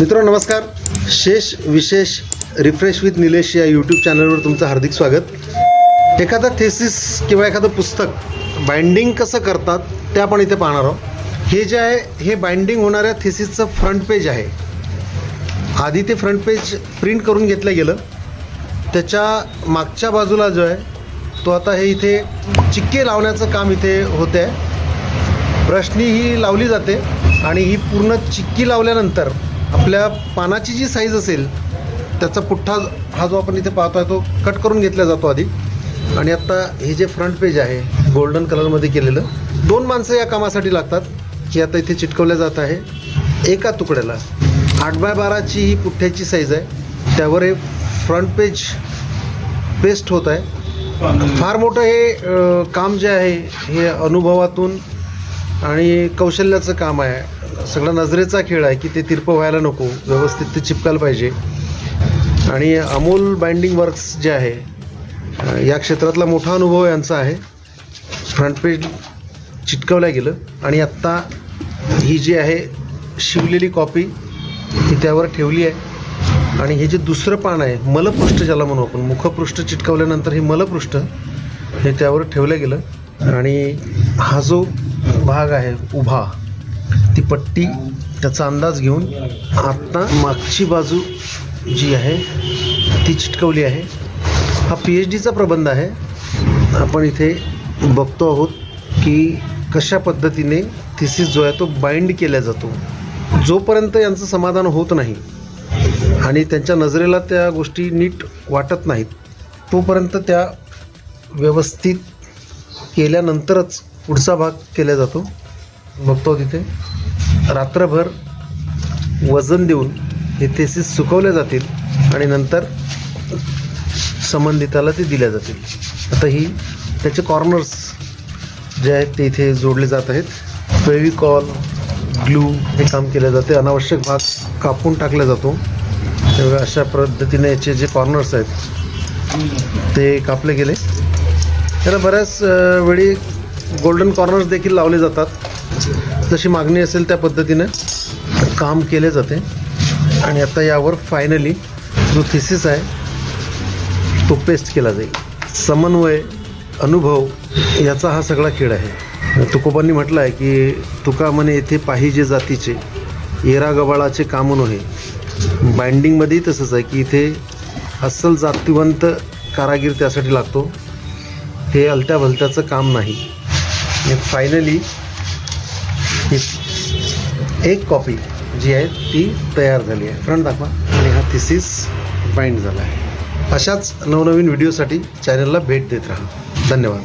मित्रांनो नमस्कार. शेष विशेष रिफ्रेश विथ निलेश या यूट्यूब चॅनलवर तुमचं हार्दिक स्वागत. एखादा थेसिस किंवा एखादं पुस्तक बाइंडिंग कसं करतात ते आपण इथे पाहणार आहोत. हे जे आहे हे बाइंडिंग होणाऱ्या थेसिसचं फ्रंट पेज आहे. आधी ते फ्रंट पेज प्रिंट करून घेतलं गेलं. त्याच्या मागच्या बाजूला जो आहे तो आता हे इथे चिक्के लावण्याचं काम इथे होते आहे ब्रशनी ही लावली जाते आणि ही पूर्ण चिक्की लावल्यानंतर आपल्या पानाची जी साईज असेल त्याचा पुठ्ठा हा जो आपण इथे पाहतोय तो कट करून घेतला जातो आधी. आणि आत्ता हे जे फ्रंट पेज आहे गोल्डन कलरमध्ये केलेलं दोन माणसं या कामासाठी लागतात की आता इथे चिटकवलं जात आहे. एका तुकड्याला आठ बाय बाराची ही पुठ्ठ्याची साईज आहे. त्यावर हे फ्रंट पेज पेस्ट होत आहे. फार मोठं हे काम जे आहे हे अनुभवातून आणि कौशल्याचं काम आहे. सगळा नजरेचा खेळ आहे की ते तिरपं व्हायला नको व्यवस्थित ते चिपकायला पाहिजे. आणि अमोल बाइंडिंग वर्क्स जे आहे या क्षेत्रातला मोठा अनुभव यांचा आहे. फ्रंट पेज चिटकवल्या गेलं आणि आत्ता ही जी आहे शिवलेली कॉपी ही त्यावर ठेवली आहे. आणि हे जे दुसरं पान आहे मलपृष्ठ ज्याला म्हणू आपण मुखपृष्ठ चिटकवल्यानंतर हे मलपृष्ठ हे त्यावर ठेवलं गेलं. आणि हा जो भाग आहे उभा पट्टी त्याचा अंदाज घेऊन आत्ता मागची बाजू जी आहे ती चिटकवली आहे. हा पी एच डीचा प्रबंध आहे. आपण इथे बघतो आहोत की कशा पद्धतीने थिसिस जो आहे तो बाइंड केला जातो. जोपर्यंत यांचं समाधान होत नाही आणि त्यांच्या नजरेला त्या गोष्टी नीट वाटत नाहीत तोपर्यंत त्या व्यवस्थित केल्यानंतरच पुढचा भाग केला जातो. बघतो तिथे. रात्रभर वजन देऊन हे थेसिस सुकवल्या जातील आणि नंतर संबंधिताला ते दिल्या जातील. आता ही त्याचे कॉर्नर्स जे आहेत ते इथे जोडले जात आहेत. फेविकॉल ग्लू हे काम केले जाते. अनावश्यक भाग कापून टाकला जातो. त्यामुळे अशा पद्धतीने याचे जे कॉर्नर्स आहेत ते कापले गेले. त्याला बऱ्याच वेळी गोल्डन कॉर्नर्स देखील लावले जातात. जशी मागणी असेल त्या पद्धतीनं काम केले जाते. आणि आता यावर फायनली जो थिसिस आहे तो पेस्ट केला जाईल. समन्वय अनुभव याचा हा सगळा खेळ आहे. तुकोबांनी म्हटलं आहे की तुका म्हणे येथे पाहिजे जातीचे येरा गबाळाचे काम नव्हे. बाइंडिंगमध्येही तसंच आहे की इथे अस्सल जातीवंत कारागीर त्यासाठी लागतो. हे अलत्या भलत्याचं काम नाही. फायनली एक कॉपी जी आहे ती तयार झाली आहे. फ्रंट दाखवा. आणि हा थिसिस बाइंड झाला आहे. अशाच नवनवीन व्हिडिओसाठी चॅनलला भेट देत राहा. धन्यवाद.